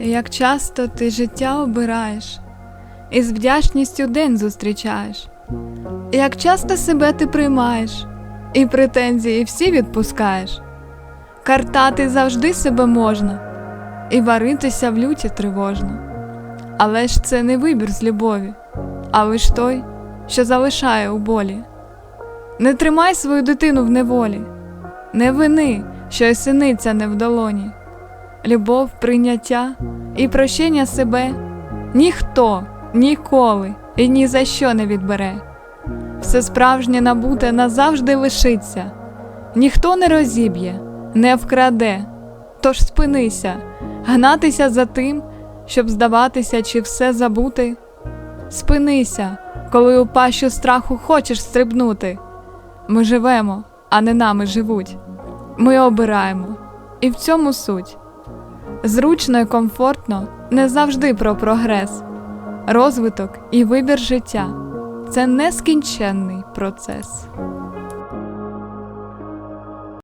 Як часто ти життя обираєш, і з вдячністю день зустрічаєш, як часто себе ти приймаєш, і претензії всі відпускаєш, картати завжди себе можна, і варитися в люті тривожно. Але ж це не вибір з любові, а лиш той, що залишає у болі. Не тримай свою дитину в неволі, не вини, що й синиця не в долоні. Любов, прийняття і прощення себе ніхто ніколи і ні за що не відбере. Все справжнє набуте назавжди лишиться, ніхто не розіб'є, не вкраде. Тож спинися, гнатися за тим, щоб здаватися чи все забути. Спинися, коли у пащу страху хочеш стрибнути. Ми живемо, а не нами живуть. Ми обираємо, і в цьому суть. Зручно і комфортно не завжди про прогрес. Розвиток і вибір життя це нескінченний процес.